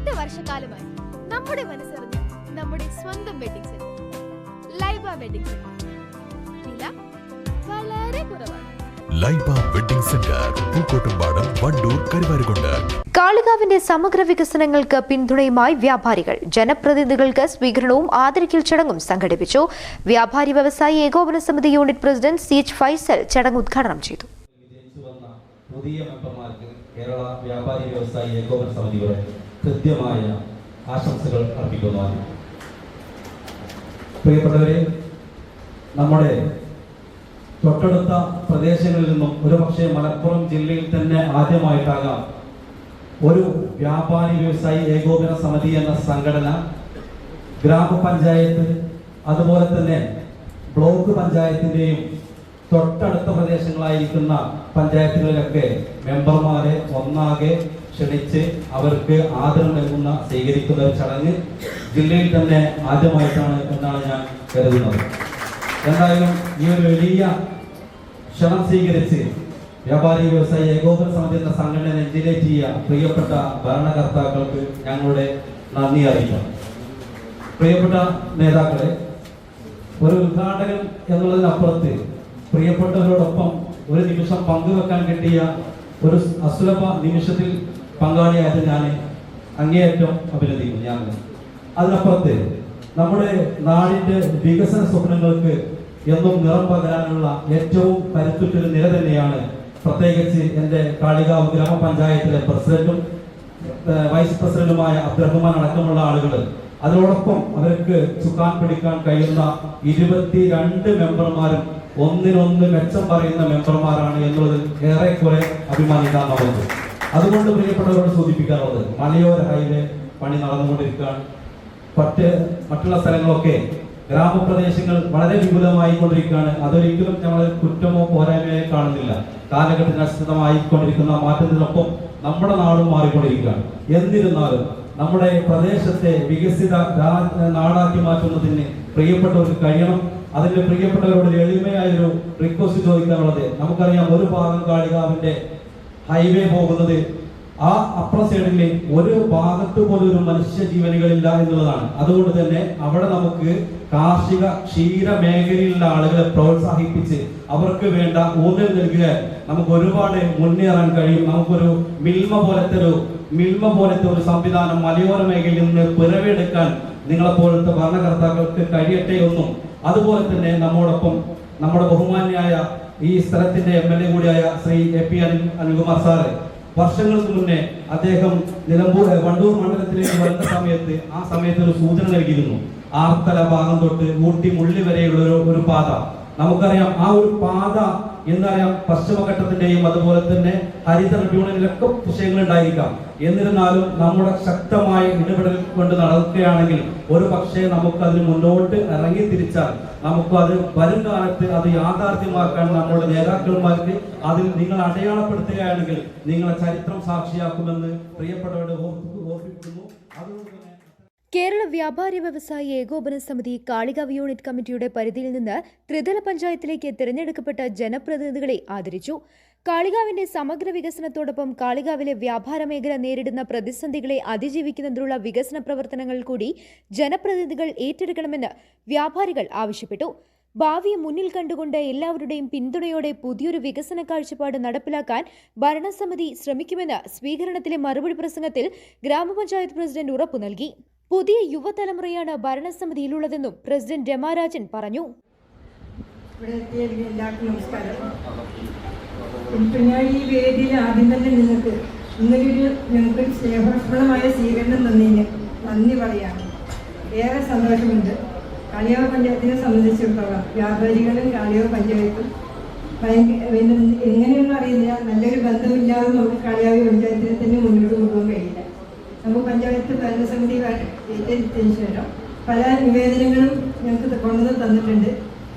എട്ട് വർഷക്കാലമായി നമ്മുടെ മനസ്സറിഞ്ഞ നമ്മുടെ സ്വന്തം wedding centre Laiba wedding centre വില വളരെ കുറവാണ്. ലൈബ സെന്റർ പൂക്കോട്ടുംപാടം വണ്ടൂർ കരുവാരുകൊണ്ട്. കാളികാവിന്റെ സമഗ്ര വികസനങ്ങൾക്ക് പിന്തുണയുമായി വ്യാപാരികൾ ജനപ്രതിനിധികൾക്ക് സ്വീകരണവും ആദരിക്കൽ ചടങ്ങും സംഘടിപ്പിച്ചു. വ്യാപാരി വ്യവസായി ഏകോപന സമിതി unit president C H Faisal ചടങ്ങ് ഉദ്ഘാടനം ചെയ്തു. പുതിയ മെമ്പർമാർക്ക് കേരള വ്യാപാരി വ്യവസായി ഏകോപന സമിതിയുടെ കൃത്യമായ ആശംസകൾ അർപ്പിക്കുന്നതാണ് പ്രിയപ്പെട്ടവരെ നമ്മുടെ തൊട്ടടുത്ത പ്രദേശങ്ങളിൽ നിന്നും ഒരുപക്ഷെ മലപ്പുറം ജില്ലയിൽ തന്നെ ആദ്യമായിട്ടാകാം ഒരു വ്യാപാരി വ്യവസായി ഏകോപന സമിതി എന്ന സംഘടന ഗ്രാമപഞ്ചായത്ത് അതുപോലെ തന്നെ ബ്ലോക്ക് പഞ്ചായത്തിന്റെയും തൊട്ടടുത്ത പ്രദേശങ്ങളായിരിക്കുന്ന പഞ്ചായത്തുകളിലൊക്കെ മെമ്പർമാരെ ഒന്നാകെ ക്ഷണിച്ച് അവർക്ക് ആദരം നൽകുന്ന സ്വീകരിക്കുന്ന ഒരു ചടങ്ങ് ജില്ലയിൽ തന്നെ ആദ്യമായിട്ടാണ് എന്നാണ് ഞാൻ കരുതുന്നത്. എന്തായാലും ഈ ഒരു വലിയ ക്ഷണം സ്വീകരിച്ച് വ്യാപാരി വ്യവസായി ഏകോപന സമിതി എന്ന സംഘടന എൻജിനേറ്റ് ചെയ്യുക പ്രിയപ്പെട്ട ഭരണകർത്താക്കൾക്ക് ഞങ്ങളുടെ നന്ദി അറിയിക്കാം. പ്രിയപ്പെട്ട നേതാക്കളെ ഒരു ഉദ്ഘാടകൻ എന്നുള്ളതിനപ്പുറത്ത് പ്രിയപ്പെട്ടവരോടൊപ്പം ഒരു നിമിഷം പങ്കുവെക്കാൻ കിട്ടിയ ഒരു അസുലഭ നിമിഷത്തിൽ പങ്കാളിയായത് ഞാൻ അങ്ങേയറ്റം അഭിനന്ദിക്കുന്നു ഞാൻ അതിനപ്പുറത്ത് നമ്മുടെ നാടിന്റെ വികസന സ്വപ്നങ്ങൾക്ക് എന്നും നിറം പകരാനുള്ള ഏറ്റവും കരുത്തുറ്റൊരു നില തന്നെയാണ് പ്രത്യേകിച്ച് എന്റെ കാളികാവ് ഗ്രാമപഞ്ചായത്തിലെ പ്രസിഡന്റും വൈസ് പ്രസിഡന്റുമായ അബ്ദുറഹ്മാൻ അടക്കമുള്ള ആളുകൾ അതിനോടൊപ്പം അവർക്ക് ചുക്കാൻ പിടിക്കാൻ കഴിയുന്ന ഇരുപത്തിരണ്ട് മെമ്പർമാരും ഒന്നിനൊന്ന് മെച്ചം പറയുന്ന മെമ്പർമാരാണ് എന്നുള്ളത് ഏറെക്കുറെ അഭിമാനിക്കാവുന്നത് അതുകൊണ്ട് പ്രിയപ്പെട്ടവരോട് സൂചിപ്പിക്കാറുള്ളത് മലയോര ഹൈവേ പണി നടന്നുകൊണ്ടിരിക്കുകയാണ്. മറ്റ് മറ്റുള്ള സ്ഥലങ്ങളൊക്കെ ഗ്രാമപ്രദേശങ്ങൾ വളരെ വിപുലമായി കൊണ്ടിരിക്കുകയാണ് അതൊരിക്കലും ഞങ്ങൾ കുറ്റമോ പോരായ്മയോ കാണുന്നില്ല. കാലഘട്ടത്തിനനുസൃതമായിക്കൊണ്ടിരിക്കുന്ന മാറ്റത്തിനൊപ്പം നമ്മുടെ നാടും മാറിക്കൊണ്ടിരിക്കുകയാണ്. എന്നിരുന്നാലും നമ്മുടെ പ്രദേശത്തെ വികസിത നാടാക്കി മാറ്റുന്നതിന് പ്രിയപ്പെട്ടവർക്ക് കഴിയണം. അതിന്റെ പ്രിയപ്പെട്ടവരോട് എളിമയായൊരു റിക്വസ്റ്റ് ചോദിക്കാനുള്ളത് നമുക്കറിയാം ഒരു ഭാഗം കാളികാവിന്റെ ഹൈവേ പോകുന്നത് ആ അപ്പുറ സൈഡിലെ ഒരു ഭാഗത്ത് പോലും ഒരു മനുഷ്യ ജീവനുകളില്ല എന്നുള്ളതാണ്. അതുകൊണ്ട് തന്നെ അവിടെ നമുക്ക് കാർഷിക ക്ഷീര മേഖലയിലുള്ള ആളുകളെ പ്രോത്സാഹിപ്പിച്ച് അവർക്ക് വേണ്ട ഊന്നൽ നൽകുക നമുക്ക് ഒരുപാട് മുന്നേറാൻ കഴിയും. നമുക്കൊരു മിൽമ പോലത്തെ ഒരു മിൽമ പോലത്തെ ഒരു സംവിധാനം മലയോര മേഖലയിൽ നിന്ന് പിറവിയെടുക്കാൻ നിങ്ങളെ പോലത്തെ ഭരണകർത്താക്കൾക്ക് കഴിയട്ടെ എന്നും അതുപോലെ തന്നെ നമ്മോടൊപ്പം നമ്മുടെ ബഹുമാന്യായ ഈ സ്ഥലത്തിന്റെ എം എൽ എ കൂടിയായ Shri A P Anil Anilkumar sir വർഷങ്ങൾക്ക് മുന്നേ അദ്ദേഹം നിലമ്പൂർ വണ്ടൂർ മണ്ഡലത്തിലേക്ക് വരുന്ന സമയത്ത് ആ സമയത്ത് ഒരു സൂചന നൽകിയിരുന്നു. ആർത്തല ഭാഗം തൊട്ട് ഊട്ടി മുള്ളി വരെയുള്ള ഒരു ഒരു പാത. നമുക്കറിയാം ആ ഒരു പാത എന്നറിയാം പശ്ചിമഘട്ടത്തിന്റെയും അതുപോലെ തന്നെ ഹരിത ട്രിബ്യൂണലിലൊക്കെ വിഷയങ്ങൾ ഉണ്ടായിരിക്കാം എന്നിരുന്നാലും നമ്മുടെ ശക്തമായ ഇടപെടൽ കൊണ്ട് നടക്കുകയാണെങ്കിൽ ഒരു പക്ഷേ നമുക്ക് അതിന് മുന്നോട്ട് ഇറങ്ങി തിരിച്ചാൽ നമുക്ക് അത് വരും കാലത്ത് അത് യാഥാർത്ഥ്യമാക്കാൻ നമ്മുടെ നേതാക്കന്മാർക്ക് അതിൽ നിങ്ങൾ അടയാളപ്പെടുത്തുകയാണെങ്കിൽ നിങ്ങളെ ചരിത്രം സാക്ഷിയാക്കുമെന്ന് പ്രിയപ്പെട്ടവരുടെ ഓർപ്പിക്കുന്നു. കേരള വ്യാപാരി വ്യവസായി ഏകോപന സമിതി കാളികാവ് യൂണിറ്റ് കമ്മിറ്റിയുടെ പരിധിയിൽ നിന്ന് ത്രിതല പഞ്ചായത്തിലേക്ക് തിരഞ്ഞെടുക്കപ്പെട്ട ജനപ്രതിനിധികളെ ആദരിച്ചു. കാളികാവിന്റെ സമഗ്ര വികസനത്തോടൊപ്പം കാളികാവിലെ വ്യാപാര മേഖല നേരിടുന്ന പ്രതിസന്ധികളെ അതിജീവിക്കുന്നതിനുള്ള വികസന പ്രവർത്തനങ്ങൾ കൂടി ജനപ്രതിനിധികൾ ഏറ്റെടുക്കണമെന്ന് വ്യാപാരികൾ ആവശ്യപ്പെട്ടു. ഭാവിയെ മുന്നിൽ കണ്ടുകൊണ്ട് എല്ലാവരുടെയും പിന്തുണയോടെ പുതിയൊരു വികസന കാഴ്ചപ്പാട് നടപ്പിലാക്കാൻ ഭരണസമിതി ശ്രമിക്കുമെന്ന് സ്വീകരണത്തിലെ മറുപടി പ്രസംഗത്തിൽ ഗ്രാമപഞ്ചായത്ത് പ്രസിഡന്റ് ഉറപ്പു നൽകി. പുതിയ യുവതലമുറയാണ് ഭരണസമിതിയിലുള്ളതെന്നും പ്രസിഡന്റ് രമാരാജൻ പറഞ്ഞു. ഇവിടെ എല്ലാവർക്കും നമസ്കാരം. ഈ വേദിയിൽ ആദ്യം തന്നെ ഏറെ സന്തോഷമുണ്ട്. കാളിയാവ് പഞ്ചായത്തിനെ സംബന്ധിച്ചിടത്തോളം വ്യാപാരികളും കാളിയാവ് പഞ്ചായത്തും എങ്ങനെയൊന്നും അറിയില്ല നല്ലൊരു ബന്ധമില്ലാതെ നമുക്ക് കാളിയാവ് പഞ്ചായത്തിനെ തന്നെ മുന്നോട്ട് കൊണ്ടുപോകാൻ കഴിയില്ല. നമുക്ക് പഞ്ചായത്ത് ഭരണസമിതി ശേഷം പല നിവേദനങ്ങളും ഞങ്ങൾക്ക് കൊണ്ടുവന്ന് തന്നിട്ടുണ്ട്.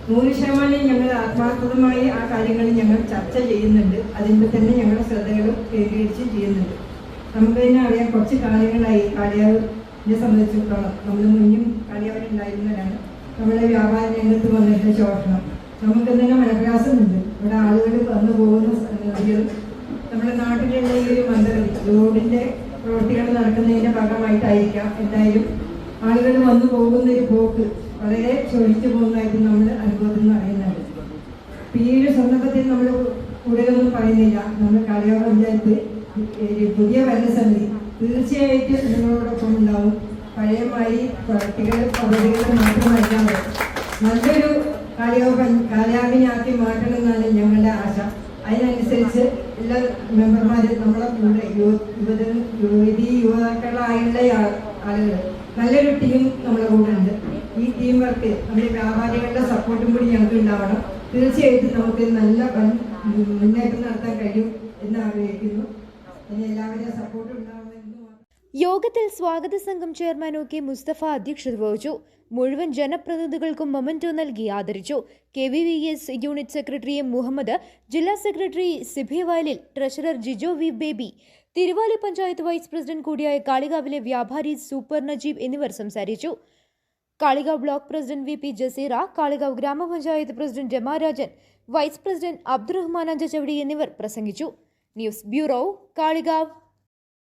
നൂറ് ശതമാനം ഞങ്ങൾ ആത്മാർത്ഥമായി ആ കാര്യങ്ങൾ ഞങ്ങൾ ചർച്ച ചെയ്യുന്നുണ്ട്. അതിന്റെ തന്നെ ഞങ്ങളുടെ ശ്രദ്ധകളും കേന്ദ്രീകരിച്ച് ചെയ്യുന്നുണ്ട്. നമുക്ക് തന്നെ അറിയാം കുറച്ച് കാര്യങ്ങളായി കാളിയാവിനെ സംബന്ധിച്ചിടത്തോളം നമ്മൾ മുന്നും കാളിയാവിലുണ്ടായിരുന്നവരാണ് നമ്മുടെ വ്യാപാര രംഗത്ത് വന്നിട്ട് ശോഷണം. നമുക്ക് തന്നെ മനപ്രയാസമുണ്ട്. ഇവിടെ ആളുകൾ വന്നു പോകുന്ന സംഗതികളും നമ്മുടെ നാട്ടിലുള്ള ഈ ഒരു മന്ദഗതി റോഡിന്റെ പ്രവൃത്തികൾ നടക്കുന്നതിന്റെ ഭാഗമായിട്ടായിരിക്കാം. എന്തായാലും ആളുകൾ വന്നു പോകുന്ന ഒരു പോക്ക് വളരെ ക്ഷോഭിച്ചു പോകുന്നതായിട്ട് നമ്മൾ അനുഭവത്തിൽ നിന്ന് അറിയുന്നുണ്ട്. പിന്നീട് സന്ദർഭത്തിൽ നമ്മൾ കൂടുതലൊന്നും പറയുന്നില്ല. നമ്മൾ കലയോ പഞ്ചായത്ത് പുതിയ ഭരണസമിതി തീർച്ചയായിട്ടും നിങ്ങളോടൊപ്പം ഉണ്ടാവും. പഴയമായി പ്രവർത്തികൾ പദ്ധതികൾ മാത്രമല്ലാതെ നല്ലൊരു കലയോ കലയാമിനാക്കി മാറ്റണം എന്നാണ് ഞങ്ങളുടെ ആശ. അതിനനുസരിച്ച് എല്ലാ മെമ്പർമാരും ആളുകൾ നല്ലൊരു ടീം നമ്മുടെ കൂടെ ഉണ്ട് ഈ ടീം വർക്ക് നമ്മുടെ വ്യാപാരികളുടെ സപ്പോർട്ടും കൂടി ഞങ്ങൾക്ക് ഉണ്ടാവണം. തീർച്ചയായിട്ടും നമുക്ക് നല്ല മുന്നേറ്റം നടത്താൻ കഴിയും എന്ന് ആഗ്രഹിക്കുന്നു. അതിന് എല്ലാവരുടെയും സപ്പോർട്ടും മാത്രം യോഗത്തിൽ സ്വാഗത സംഘം ചെയർമാൻ ഒ കെ മുസ്തഫ അധ്യക്ഷത വഹിച്ചു. മുഴുവൻ ജനപ്രതിനിധികൾക്കും മൊമന്റോ നൽകി ആദരിച്ചു. K V V S unit secretary M Muhammad ജില്ലാ secretary Sibi Valil treasurer Jijo V Baby Thiruvali panchayat vice president കൂടിയായ കാളികാവിലെ വ്യാപാരി സൂപ്പർ നജീബ് എന്നിവർ സംസാരിച്ചു. Kalikavu block president V P Jaseera Kalikavu grama panchayat president Ramarajan vice president Abdurahman Anchachavadi എന്നിവർ പ്രസംഗിച്ചു. News bureau Kalikavu.